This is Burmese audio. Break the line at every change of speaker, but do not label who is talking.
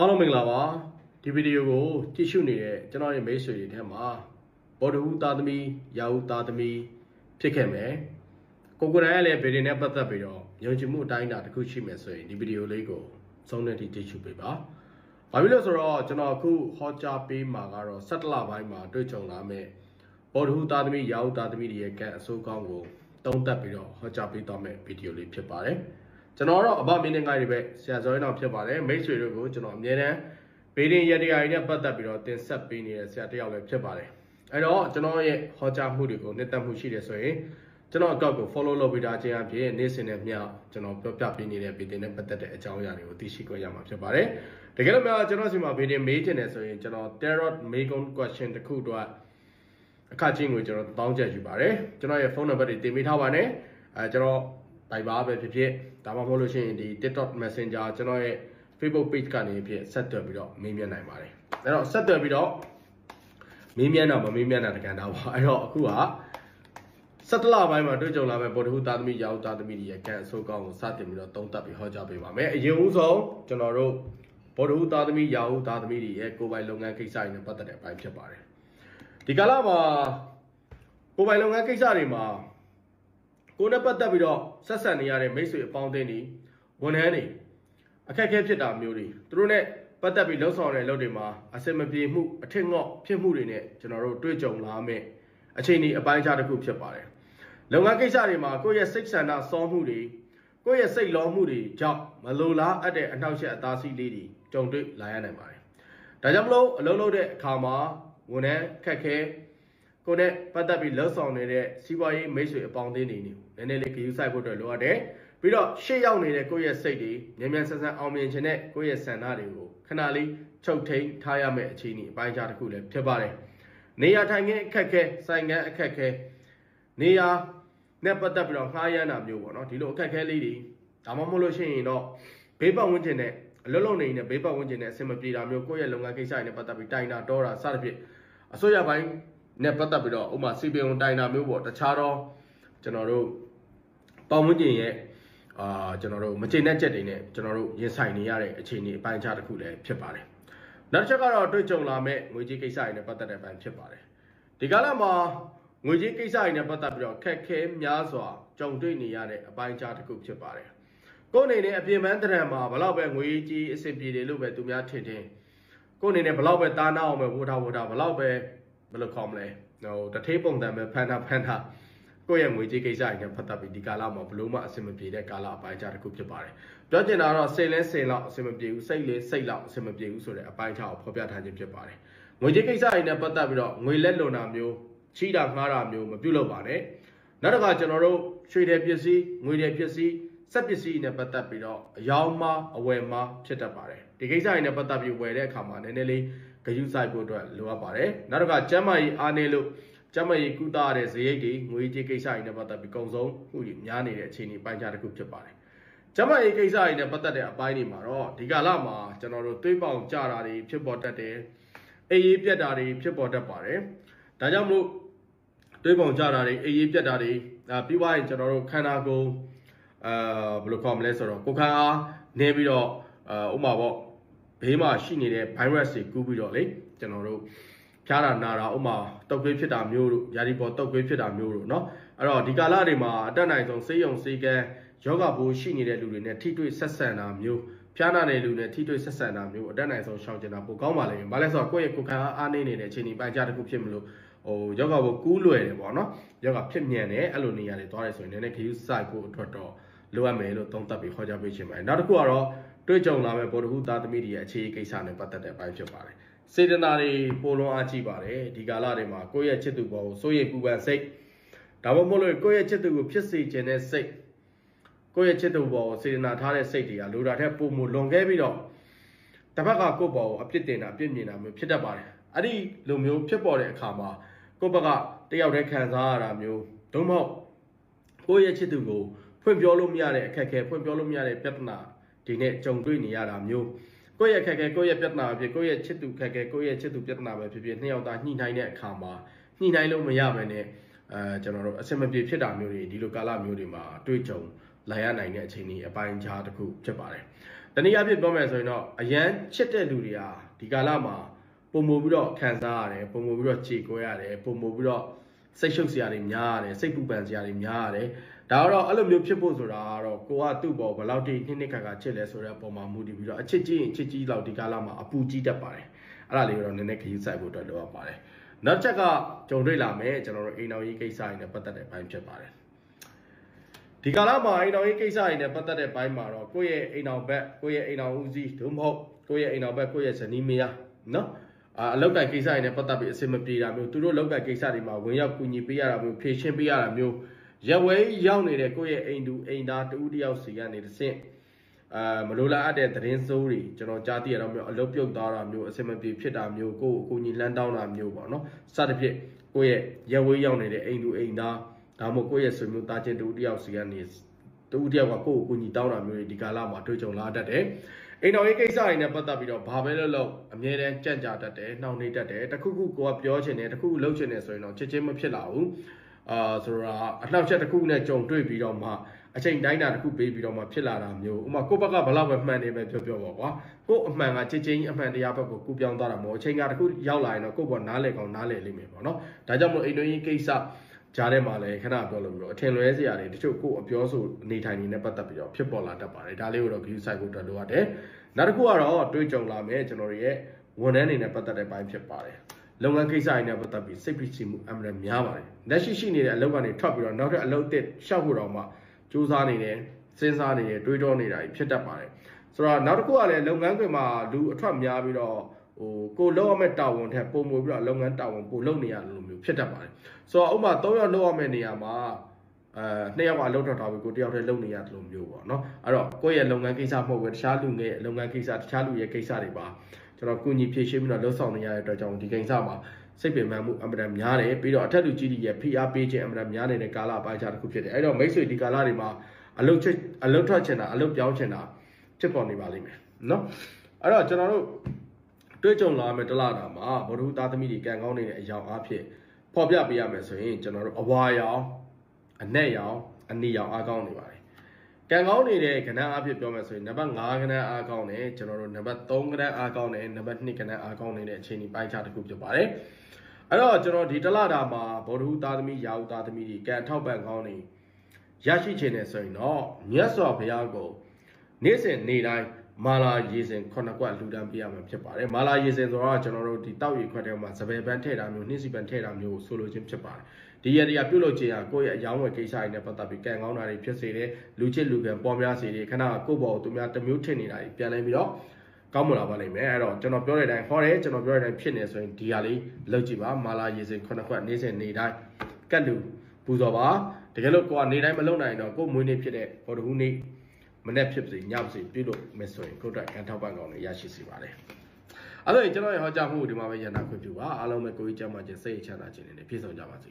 အားလုံးမင်္ဂလာပါဒီဗီဒီယိုကိုကြည့်ရှုနေတဲ့ကျွန်တော်ရဲ့မိတ်ဆွေတွေထဲမှာဘော်ဒဟူသားသမီးရာဟုသားသမီးဖြစ်ခဲ့မယ်ကိုကိုရိုင်းကလည်းဗီဒီယိုနဲ့ပတ်သက်ပြီးတော့ယုံကြည်မှုအတိုင်းအတာတစ်ခုရှိမယ်ဆိုရင်ဒီဗီဒီယိုလေးကိုဆုံးတဲ့ထိကြည့်ရှုပေးပါဘာဖြစ်လို့ဆိုတော့ကျွန်တော်အခုဟောကြားပေးမှာကတော့၁၇လပိုင်းမှာတွေ့ကြုံလာမယ့်ဘော်ဒဟူသားသမီးရာဟုသားသမီးတွေရဲ့ကံအဆိုးကောင်းကိုတုံးတက်ပြီးတော့ဟောကြားပေးသွားမယ့်ဗီဒီယိုလေးဖြစ်ပါတယ် ကျွန်တော်တော့အဘမင်းနဲ့ငါတွေပဲဆရာဇော်ရင်အောင်ဖြစ်ပါတယ်မိတ်ဆွေတို့ကိုကျွန်တော်အမြဲတမ်းဗေဒင်ရတရားတွေနဲ့ပတ်သက်ပြီးတော့တင်ဆက်ပေးနေတဲ့ဆရာတစ်ယောက်လည်းဖြစ်ပါတယ်အဲ့တော့ကျွန်တော်ရဲ့ဟောကြားမှုတွေကိုနှစ်သက်မှုရှိတယ်ဆိုရင်ကျွန်တော်အကောက်ကို follow လုပ်ပေးထားခြင်းအပြင်နေ့စဉ်နဲ့မျှကျွန်တော်ပြောပြပေးနေတဲ့ဗေဒင်နဲ့ပတ်သက်တဲ့အကြောင်းအရာတွေကိုသိရှိခွင့်ရမှာဖြစ်ပါတယ်တကယ်လို့များကျွန်တော်စီမှာဗေဒင်မေးချင်တယ်ဆိုရင်ကျွန်တော် tarot magon question တစ်ခုတော့အခချင်းကိုကျွန်တော်တောင်းချက်ယူပါတယ်ကျွန်တော်ရဲ့ဖုန်းနံပါတ်တွေတင်ပေးထားပါနဲ့အဲကျွန်တော် Viber ပဲဖြစ်ဖြစ်ဒါမှမဟုတ်လို့ရှိရင်ဒီ TikTok Messenger ကျွန်တော်ရဲ့ Facebook page ကနေဖြစ်ဆက်သွယ်ပြီးတော့မေးမြန်းနိုင်ပါတယ်အဲ့တော့ဆက်သွယ်ပြီးတော့မေးမြန်းတာမမေးမြန်းတာတကန်တာပါအဲ့တော့အခုက17လပိုင်းမှာတွေ့ကြုံလာမဲ့ဗောဓဟုသားသမီးရောက်သားသမီးတွေရဲ့ကံအဆိုးကောင်းကိုစတင်ပြီးတော့သုံးသပ်ပြီးဟောကြားပေးပါမယ်အရင်ဦးဆုံးကျွန်တော်တို့ဗောဓဟုသားသမီးရောက်သားသမီးတွေရဲ့ကိုယ်ပိုင်လုပ်ငန်းကိစ္စတွေနဲ့ပတ်သက်တဲ့အပိုင်းဖြစ်ပါတယ်ဒီကာလမှာကိုယ်ပိုင်လုပ်ငန်းကိစ္စတွေမှာ ကိုယ်နဲ့ပတ်သက်ပြီးတော့ဆက်ဆံနေရတဲ့မိတ်ဆွေအပေါင်းအသင်းတွေဝန်ထမ်းတွေအခက်အခဲဖြစ်တာမျိုးတွေသူတို့နဲ့ပတ်သက်ပြီးလှုပ်ဆောင်တဲ့လုပ်တွေမှာအစင်မပြေမှုအထက်ငေါ့ဖြစ်မှုတွေနဲ့ကျွန်တော်တို့တွေ့ကြုံလာမယ့်အချိန်ဒီအပိုင်းခြားတစ်ခုဖြစ်ပါတယ်။လုပ်ငန်းကိစ္စတွေမှာကိုယ့်ရဲ့စိတ်ဆန္ဒစောမှုတွေကိုယ့်ရဲ့စိတ်လောမှုတွေကြောင့်မလိုလားအပ်တဲ့အနှောက်အယှက်အသားစီးလေးတွေကြုံတွေ့လာရနိုင်ပါတယ်။ဒါကြောင့်မလို့အလုပ်လုပ်တဲ့အခါမှာဝန်ထမ်းခက်ခဲ ကိုယ်နဲ့ပတ်သက်ပြီးလှုပ်ဆောင်နေတဲ့စီးပွားရေးမိတ်ဆွေအပေါင်းအသင်းတွေနေနည်းနည်းလေးခရူးဆိုင်ဖို့အတွက်လိုအပ်တယ်ပြီးတော့ရှေ့ရောက်နေတဲ့ကိုယ့်ရဲ့စိတ်တွေမြန်မြန်ဆန်ဆန်အောင်မြင်ခြင်းနဲ့ကိုယ့်ရဲ့ဆန္ဒတွေကိုခဏလေးချုပ်ထိန်ထားရမယ့်အခြေအနေအပိုင်းခြားတစ်ခုလည်းဖြစ်ပါတယ်နေရာထိုင်ခင်းအခက်ခဲဆိုင်ငန်းအခက်ခဲနေရာနဲ့ပတ်သက်ပြီးတော့ငှားရမ်းတာမျိုးပေါ့နော်ဒီလိုအခက်ခဲလေးတွေဒါမှမဟုတ်လို့ရှိရင်တော့ဘေးပတ်ဝန်းကျင်နဲ့အလုံးလုံးနေနေတဲ့ဘေးပတ်ဝန်းကျင်နဲ့အဆင်မပြေတာမျိုးကိုယ့်ရဲ့လုပ်ငန်းကိစ္စတွေနဲ့ပတ်သက်ပြီးတိုင်တာတောတာစသဖြင့်အစိုးရပိုင်း နဲ့ပတ်သက်ပြီးတော့ဥပမာစီပင်ုံတိုင်တာမျိုးပေါ့တခြားတော့ကျွန်တော်တို့ပေါမွန်းကျင်ရဲ့အာကျွန်တော်တို့မကျေနပ်ချက်တွေနဲ့ကျွန်တော်တို့ရင်ဆိုင်နေရတဲ့အခြေအနေအပိုင်းခြားတစ်ခုလည်းဖြစ်ပါတယ်နောက်တစ်ချက်ကတော့တွေ့ကြုံလာမဲ့ငွေကြေးကိစ္စတွေနဲ့ပတ်သက်တဲ့အပိုင်းဖြစ်ပါတယ်ဒီကာလမှာငွေကြေးကိစ္စတွေနဲ့ပတ်သက်ပြီးတော့ခက်ခဲများစွာကြုံတွေ့နေရတဲ့အပိုင်းခြားတစ်ခုဖြစ်ပါတယ်ကိုယ်အနေနဲ့အပြင်ပန်းတရံမှာဘလောက်ပဲငွေကြီးအဆင်ပြေတယ်လို့ပဲသူများထင်ထင်ကိုယ်အနေနဲ့ဘလောက်ပဲတားနာအောင်ပဲဝှထားဝှထားဘလောက်ပဲ ဘယ်လိုခေါ်မလဲဟိုတထေးပုံတံပဲဖန်တာဖန်တာကိုယ့်ရဲ့ငွေကြေးကိစ္စတွေနဲ့ပတ်သက်ပြီးဒီကာလမှာဘလို့မှအဆင်မပြေတဲ့ကာလအပိုင်းခြားတစ်ခုဖြစ်ပါတယ်ပြောချင်တာတော့စိတ်လဲစိတ်လောက်အဆင်မပြေဘူးစိတ်လဲစိတ်လောက်အဆင်မပြေဘူးဆိုတဲ့အပိုင်းခြားကိုဖော်ပြထားခြင်းဖြစ်ပါတယ်ငွေကြေးကိစ္စတွေနဲ့ပတ်သက်ပြီးတော့ငွေလက်လွန်တာမျိုးချီးတာငှားတာမျိုးမပြုလုပ်ပါနဲ့နောက်တစ်ခါကျွန်တော်တို့ရွှေတယ်ပစ္စည်းငွေတယ်ပစ္စည်းစက်ပစ္စည်းနဲ့ပတ်သက်ပြီးတော့အယောင်းမအဝယ်မဖြစ်တတ်ပါတယ်ဒီကိစ္စတွေနဲ့ပတ်သက်ပြီးဝယ်တဲ့အခါမှာနည်းနည်းလေး ဂရုစိုက်ဖို့အတွက်လိုအပ်ပါတယ်နောက်တစ်ခါကျန်းမာရေးအားနည်းလို့ကျန်းမာရေးကုသရတဲ့ဈေးရိတ်တွေငွေကြေးကိစ္စတွေနဲ့ပတ်သက်ပြီးကုံဆုံးမှုတွေများနေတဲ့အခြေအနေပိုင်းခြားတစ်ခုဖြစ်ပါတယ်ကျန်းမာရေးကိစ္စတွေနဲ့ပတ်သက်တဲ့အပိုင်းတွေမှာတော့ဒီကာလမှာကျွန်တော်တို့သွေးပေါင်ကြတာတွေဖြစ်ပေါ်တတ်တယ်အေးရေးပြတ်တာတွေဖြစ်ပေါ်တတ်ပါတယ်ဒါကြောင့်မလို့သွေးပေါင်ကြတာတွေအေးရေးပြတ်တာတွေအာပြီးသွားရင်ကျွန်တော်တို့ခန္ဓာကိုယ်အာဘယ်လိုခေါ်မလဲဆိုတော့ကိုယ်ခံအားနေပြီးတော့အာဥပမာပေါ့ ဘေးမှာရှိနေတဲ့ virus တွေကူးပြီးတော့လေကျွန်တော်တို့ဖျားတာနာတာဥမာတုပ်ကွေးဖြစ်တာမျိုးတို့ယာဒီပေါ်တုပ်ကွေးဖြစ်တာမျိုးတို့เนาะအဲ့တော့ဒီကာလတွေမှာအတက်နိုင်ဆုံးစေးရုံစေးကန်းယောဂဘိုးရှိနေတဲ့လူတွေနဲ့ထိတွေ့ဆက်ဆံတာမျိုးဖျားနာတဲ့လူနဲ့ထိတွေ့ဆက်ဆံတာမျိုးအတက်နိုင်ဆုံးရှောင်ကျင်တာပိုကောင်းပါလိမ့်မယ်။ဘာလဲဆိုတော့ကိုယ့်ရဲ့ကိုယ်ခံအားအားနေနေတဲ့အခြေအနေပိုင်းခြားတစ်ခုဖြစ်မလို့ဟိုယောဂဘိုးကူးလွယ်တယ်ပေါ့နော်။ယောဂဖြစ်မြန်တယ်အဲ့လိုနေရာတွေသွားတယ်ဆိုရင်လည်းခရူးစိုက်ဖို့အတွက်တော့ လိုအပ်မယ်လို့သုံးသပ်ပြီးခေါ်ကြပေးချင်ပါတယ်။နောက်တစ်ခုကတော့တွေ့ကြုံလာမဲ့ပေါ်တခုသားသမီးတွေရဲ့အခြေအနေကိစ္စနဲ့ပတ်သက်တဲ့အပိုင်းဖြစ်ပါတယ်။စေတနာတွေပိုလွန်အားကြီးပါတယ်ဒီကာလတွေမှာကိုယ့်ရဲ့ချစ်သူပေါ်ကိုစိုးရိမ်ပူပန်စိတ်ဒါမှမဟုတ်လို့ကိုယ့်ရဲ့ချစ်သူကိုဖြစ်စေခြင်းတဲ့စိတ်ကိုယ့်ရဲ့ချစ်သူပေါ်ကိုစေတနာထားတဲ့စိတ်တွေကလိုတာထက်ပိုမိုလွန်ခဲ့ပြီးတော့တစ်ဖက်ကကိုယ့်ပေါ်ကိုအပြစ်တင်တာအပြစ်မြင်တာမျိုးဖြစ်တတ်ပါတယ်။အဲ့ဒီလိုမျိုးဖြစ်ပေါ်တဲ့အခါမှာကိုယ့်ဘက်ကတယောက်တည်းခံစားရတာမျိုးဒုမဟုတ်ကိုယ့်ရဲ့ချစ်သူကို ဖွင့်ပြောလို့မရတဲ့အခက်အခဲဖွင့်ပြောလို့မရတဲ့ပြဿနာဒီနဲ့ကြုံတွေ့နေရတာမျိုးကိုယ့်ရဲ့ခက်ခဲကိုယ့်ရဲ့ပြဿနာပဲဖြစ်ကိုယ့်ရဲ့ချစ်သူခက်ခဲကိုယ့်ရဲ့ချစ်သူပြဿနာပဲဖြစ်ဖြစ်နှစ်ယောက်သားညှိနှိုင်းတဲ့အခါမှာညှိနှိုင်းလို့မရဘဲနဲ့အဲကျွန်တော်တို့အဆင်မပြေဖြစ်တာမျိုးတွေဒီလိုကာလမျိုးတွေမှာတွေ့ကြုံလာရနိုင်တဲ့အခြေအနေအပိုင်းခြားတစ်ခုဖြစ်ပါတယ်။ဒါတနည်းအားဖြင့်ပြောမယ်ဆိုရင်တော့အရန်ချစ်တဲ့လူတွေဟာဒီကာလမှာပုံမူပြီးတော့ခံစားရတယ်ပုံမူပြီးတော့ခြေကွဲရတယ်ပုံမူပြီးတော့စိတ်ရှုပ်စရာတွေများရတယ်စိတ်ပူပန်စရာတွေများရတယ် ဒါကတော့အဲ့လိုမျိုးဖြစ်ဖို့ဆိုတာကတော့ကိုကသူ့ဘောဘယ်လောက်ထိနှစ်နှစ်ခါခါချစ်လဲဆိုတဲ့အပေါ်မှာမူတည်ပြီးတော့အချစ်ကြီးရင်ချစ်ကြီးလောက်ဒီကာလမှာအပူကြီးတတ်ပါတယ်အဲ့ဒါလေးကိုတော့နည်းနည်းခရီးဆိုင်ဖို့အတွက်လိုအပ်ပါတယ်နောက်ချက်ကကြုံတွေ့လာမယ်ကျွန်တော်တို့အိမ်တော်ကြီးကိစ္စတွေနဲ့ပတ်သက်တဲ့ဘိုင်းဖြစ်ပါတယ်ဒီကာလမှာအိမ်တော်ရေးကိစ္စတွေနဲ့ပတ်သက်တဲ့ဘိုင်းမှာတော့ကိုယ့်ရဲ့အိမ်တော်ဘက်ကိုယ့်ရဲ့အိမ်တော်ဦးစီးဒုမဟုတ်ကိုယ့်ရဲ့အိမ်တော်ဘက်ကိုယ့်ရဲ့ဇနီးမယားနော်အာအလောက်ကန်ကိစ္စတွေနဲ့ပတ်သက်ပြီးအဆင်မပြေတာမျိုးသူတို့လောက်ကန်ကိစ္စတွေမှာဝင်ရောက်ကူညီပေးရတာမျိုးဖြည့်ရှင်းပေးရတာမျိုး ရက်ဝဲရောက်နေတဲ့ကိုယ့်ရဲ့အိမ်သူအိမ်သားတူတယောက်စီကနေတစ်ဆင့်အာမလိုလားအပ်တဲ့သတင်းစိုးတွေကျွန်တော်ကြားသိရတော့မျိုးအလုတ်ပြုတ်သွားတာမျိုးအဆင်မပြေဖြစ်တာမျိုးကိုယ့်ကိုယ်ကိုကြီးလမ်းတောင်းတာမျိုးပေါ့နော်စသဖြင့်ကိုယ့်ရဲ့ရက်ဝဲရောက်နေတဲ့အိမ်သူအိမ်သားဒါမှမဟုတ်ကိုယ့်ရဲ့ဆွေမျိုးသားချင်းတူတယောက်စီကနေတူတယောက်ကကိုယ့်ကိုကိုညီတောင်းတာမျိုးတွေဒီကာလမှာတွေ့ကြုံလာတတ်တယ်။အိမ်တော်ရေးကိစ္စတွေနဲ့ပတ်သက်ပြီးတော့ဘာပဲလုပ်လို့အမြဲတမ်းကြံ့ကြာတတ်တယ်၊နှောင့်နှေးတတ်တယ်။တခုခုကိုကပြောချင်တယ်၊တခုခုလုပ်ချင်တယ်ဆိုရင်တော့ချက်ချင်းမဖြစ်လာဘူး။ အာဆိုတော့အနောက်ချက်တစ်ခုနဲ့ကြုံတွေ့ပြီးတော့မှအချိန်တိုင်းတာတစ်ခုပေးပြီးတော့မှဖြစ်လာတာမျိုးဥပမာကိုယ့်ဘက်ကဘလောက်ပဲမှန်နေပဲပြောပြောပါကွာကိုယ့်အမှန်ကချက်ချင်းအမှန်တရားဘက်ကိုကူပြောင်းသွားတာမဟုတ်အချိန်ကတစ်ခုရောက်လာရင်တော့ကိုယ့်ဘောနားလေကောင်းနားလေလိမ့်မယ်ပေါ့နော်ဒါကြောင့်မို့အိမ်တော်ရေးကိစ္စကြားထဲမှာလည်းခဏပြောလို့ပြီးတော့အထင်လွဲစရာတွေတချို့ကိုယ်အပြောဆိုအနေထိုင်နေနဲ့ပတ်သက်ပြီးတော့ဖြစ်ပေါ်လာတတ်ပါတယ်ဒါလေးကိုတော့ view site ကိုတက်လို့ရတယ်နောက်တစ်ခုကတော့တွေးကြုံလာမယ်ကျွန်တော်တို့ရဲ့ဝန်ထမ်းတွေနဲ့ပတ်သက်တဲ့ဘိုင်းဖြစ်ပါတယ် လုပ်ငန်းကိစ္စတွေနဲ့ပတ်သက်ပြီးစိတ်ဖိစီးမှုအမှန်တများပါတယ်လက်ရှိရှိနေတဲ့အလုပ်ကနေထွက်ပြီးတော့နောက်ထပ်အလုပ်အသစ်ရှောက်ဖို့တော့မှစူးစမ်းနေတယ်စဉ်းစားနေတယ်တွေးတောနေတာဖြစ်တတ်ပါတယ်ဆိုတော့နောက်တစ်ခုကလည်းလုပ်ငန်းခွင်မှာလူအထွက်များပြီးတော့ဟိုကိုလောက်ရမယ့်တာဝန်ထက်ပုံမူပြီးတော့လုပ်ငန်းတာဝန်ပိုလုပ်နေရလို့မျိုးဖြစ်တတ်ပါတယ်ဆိုတော့ဥပမာ၃ယောက်လောက်ရမယ့်နေရာမှာအဲနှစ်ယောက်ကအလုပ်ထွက်ထားပြီးကိုတယောက်တည်းလုပ်နေရတယ်လို့မျိုးပေါ့နော်အဲ့တော့ကိုယ့်ရဲ့လုပ်ငန်းကိစ္စမဟုတ်ဘူးတခြားလူငယ်လုပ်ငန်းကိစ္စတခြားလူရဲ့ကိစ္စတွေပါ ကျွန်တော်ကုညီဖြည့်ရှင်းပြီးတော့လှုပ်ဆောင်နေရတဲ့အတွက်ကြောင့်ဒီကိစ္စမှာစိတ်ပင်ပန်းမှုအမှန်တမ်းများတယ်ပြီးတော့အထက်လူကြီးတွေရဲ့ PR ပေးခြင်းအမှန်တမ်းများနေတဲ့ကာလအပိုင်းခြားတစ်ခုဖြစ်တယ်အဲ့တော့မိတ်ဆွေဒီကာလတွေမှာအလုတ်ချအလုတ်ထွက်ချင်တာအလုတ်ပြောင်းချင်တာဖြစ်ပေါ်နေပါလိမ့်မယ်နော်အဲ့တော့ကျွန်တော်တို့တွေ့ကြုံလာမယ့်တလားတာမှာဘ ᱹ သားသမီးတွေကံကောင်းနေတဲ့အကြောင်းအဖြစ်ဖော်ပြပေးရမယ်ဆိုရင်ကျွန်တော်တို့အဝါရောင်အနက်ရောင်အနီရောင်အားကောင်းနေပါတယ် ကံကောင်းနေတဲ့ကဏ္ဍအဖြစ်ပြောမယ်ဆိုရင်နံပါတ်5ကဏ္ဍအားကောင်းတယ်ကျွန်တော်တို့နံပါတ်3ကဏ္ဍအားကောင်းတယ်နံပါတ်2ကဏ္ဍအားကောင်းနေတဲ့အခြေအနေပိုင်းခြားတစ်ခုဖြစ်ပါတယ်အဲ့တော့ကျွန်တော်ဒီတလတာမှာဗုဒ္ဓဟူသားသမီးရာဟုသားသမီးတွေကံထောက်ပံ့ကောင်းနေရရှိခြင်းနဲ့ဆိုရင်တော့မြတ်စွာဘုရားကိုနေ့စဉ်နေ့တိုင်း မာလာရေစင်ခုနှစ်ကွက်လူတန်းပေးရမှာဖြစ်ပါတယ်မာလာရေစင်ဆိုတော့ကျွန်တော်တို့ဒီတောက်ရီခွက်ထဲမှာစပယ်ပန်းထည့်တာမျိုးနှင်းစီပန်းထည့်တာမျိုးဆိုလိုခြင်းဖြစ်ပါတယ်ဒီရတရားပြုတ်လို့ခြင်းဟာကိုယ့်ရဲ့အယောင်းဝယ်ကိစ္စတွေနဲ့ပတ်သက်ပြီးကံကောင်းတာတွေဖြစ်စေတယ်လူချစ်လူကံပေါ်များစေတယ်ခဏကိုယ့်ဘောကိုသူများတစ်မျိုးထင်နေတာတွေပြန်လဲပြီးတော့ကောင်းမလာပါလိမ့်မယ်အဲ့တော့ကျွန်တော်ပြောတဲ့အတိုင်းဟောတယ်ကျွန်တော်ပြောတဲ့အတိုင်းဖြစ်နေဆိုရင်ဒီဟာလေးလုပ်ကြည့်ပါမာလာရေစင်ခုနှစ်ခွက်နေ့စဉ်နေ့တိုင်းကတ်လူပူဇော်ပါတကယ်လို့ကိုကနေတိုင်းမလုံနိုင်တော့ကိုယ်မွေးနေ့ဖြစ်တဲ့ဘော်ဒဟူးနေ့ မနေ့ဖြစ်စေညဖြစ်စေပြုလို့မယ်ဆိုရင်ကိုယ့်အတွက်ကန်ထောက်ပံ့ကောင်းလေးရရှိစေပါတယ်အဲ့တော့ကျွန်တော်ရဲ့ဟောကြားမှုဒီမှာပဲရန်နာခွင့်ပြုပါအားလုံးပဲကိုကြီးကျမ်းမာခြင်းစိတ်ချမ်းသာခြင်းနဲ့ပြည့်စုံကြပါစေ